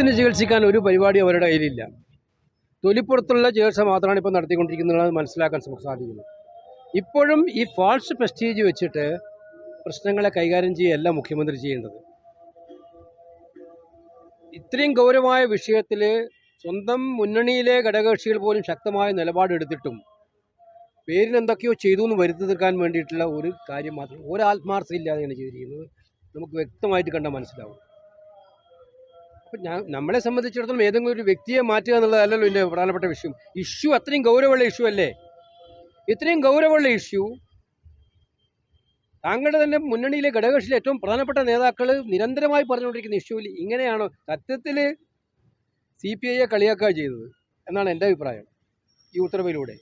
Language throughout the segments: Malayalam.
ക്യാൻസറിന് ചികിത്സിക്കാൻ ഒരു പരിപാടി അവരുടെ കയ്യിലില്ല. തൊലിപ്പുറത്തുള്ള ചികിത്സ മാത്രമാണ് ഇപ്പോൾ നടത്തിക്കൊണ്ടിരിക്കുന്നത് മനസ്സിലാക്കാൻ സാധിക്കുന്നു. ഇപ്പോഴും ഈ ഫാൾസ് പ്രസ്റ്റീജ് വെച്ചിട്ട് പ്രശ്നങ്ങളെ കൈകാര്യം ചെയ്യുകയല്ല മുഖ്യമന്ത്രി ചെയ്യേണ്ടത്. ഇത്രയും ഗൗരവമായ വിഷയത്തിൽ സ്വന്തം മുന്നണിയിലെ ഘടകകക്ഷികൾ പോലും ശക്തമായ നിലപാടെടുത്തിട്ടും പേരിനെന്തൊക്കെയോ ചെയ്തു എന്ന് വരുത്തി തീർക്കാൻ വേണ്ടിയിട്ടുള്ള ഒരു കാര്യം മാത്രം ഒരു ആത്മാർത്ഥത ഇല്ലാതെയാണ് ചെയ്തിരിക്കുന്നത്. നമുക്ക് വ്യക്തമായിട്ട് കണ്ടാൽ മനസ്സിലാവും. ഞാൻ നമ്മളെ സംബന്ധിച്ചിടത്തോളം ഏതെങ്കിലും ഒരു വ്യക്തിയെ മാറ്റുക എന്നുള്ളതല്ലല്ലോ ഇതിന്റെ പ്രധാനപ്പെട്ട വിഷയം. ഇഷ്യൂ അത്രയും ഗൗരവമുള്ള ഇഷ്യൂ അല്ലേ? ഇത്രയും ഗൗരവമുള്ള ഇഷ്യൂ. താങ്കളുടെ തന്നെ മുന്നണിയിലെ ഘടകകക്ഷിയിലെ ഏറ്റവും പ്രധാനപ്പെട്ട നേതാക്കൾ നിരന്തരമായി പറഞ്ഞുകൊണ്ടിരിക്കുന്ന ഇഷ്യൂവിൽ ഇങ്ങനെയാണോ സത്യത്തിൽ സി പി ഐയെ കളിയാക്കുക ചെയ്തത് എന്നാണ് എന്റെ അഭിപ്രായം ഈ ഉത്തരവിലൂടെ.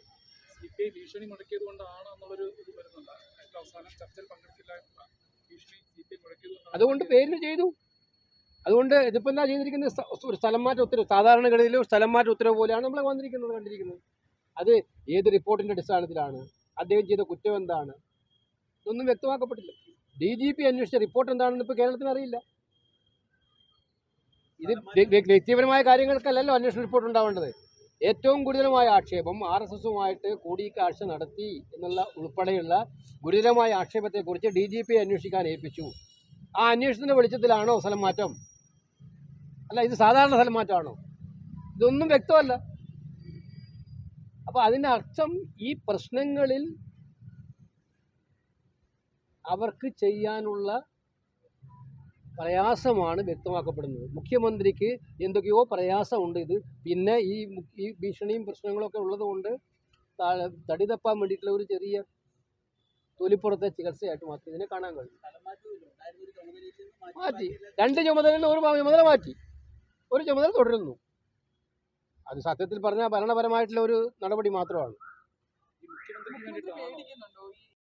അതുകൊണ്ട് പേരിന് ചെയ്തു. അതുകൊണ്ട് ഇതിപ്പോൾ എന്താ ചെയ്തിരിക്കുന്നത് ഒരു സ്ഥലം മാറ്റ ഉത്തരവ് സാധാരണഗതിയിൽ സ്ഥലം മാറ്റ ഉത്തരവ് പോലെയാണ് നമ്മൾ വന്നിരിക്കുന്നത് കണ്ടിരിക്കുന്നത്. അത് ഏത് റിപ്പോർട്ടിന്റെ അടിസ്ഥാനത്തിലാണ്? അദ്ദേഹം ചെയ്ത കുറ്റം എന്താണ്? ഇതൊന്നും വ്യക്തമാക്കപ്പെട്ടില്ല. ഡി ജി പി അന്വേഷിച്ച റിപ്പോർട്ട് എന്താണെന്ന് ഇപ്പോൾ കേരളത്തിന് അറിയില്ല. ഇത് വ്യ- വ്യ- വ്യക്തിപരമായ കാര്യങ്ങൾക്കല്ലല്ലോ അന്വേഷണ റിപ്പോർട്ട് ഉണ്ടാവേണ്ടത്. ഏറ്റവും ഗുരുതരമായ ആക്ഷേപം ആർ എസ് എസുമായിട്ട് കൂടിക്കാഴ്ച നടത്തി എന്നുള്ള ഉൾപ്പെടെയുള്ള ഗുരുതരമായ ആക്ഷേപത്തെക്കുറിച്ച് ഡി ജി പി അന്വേഷിക്കാൻ ഏൽപ്പിച്ചു. ആ അന്വേഷണത്തിന്റെ വെളിച്ചത്തിലാണോ സ്ഥലം മാറ്റം? അല്ല ഇത് സാധാരണ സ്ഥലം മാറ്റമാണോ? ഇതൊന്നും വ്യക്തമല്ല. അപ്പോൾ അർത്ഥം ഈ പ്രശ്നങ്ങളിൽ അവർക്ക് ചെയ്യാനുള്ള പ്രയാസമാണ് വ്യക്തമാക്കപ്പെടുന്നത്. മുഖ്യമന്ത്രിക്ക് എന്തൊക്കെയോ പ്രയാസമുണ്ട് ഇത്. പിന്നെ ഈ ഈ ഭീഷണിയും പ്രശ്നങ്ങളൊക്കെ ഉള്ളതുകൊണ്ട് തടി തപ്പാൻ വേണ്ടിയിട്ടുള്ള ഒരു ചെറിയ തൊലിപ്പുറത്തെ ചികിത്സയായിട്ട് മാത്രം ഇതിനെ കാണാൻ കഴിയും. മാറ്റി. രണ്ട് ചുമതലയിൽ ഒരു ചുമതല മാറ്റി. ഒരു ചുമതല തുടരുന്നു. അത് സത്യത്തിൽ പറഞ്ഞാൽ ഭരണപരമായിട്ടുള്ള ഒരു നടപടി മാത്രമാണ്.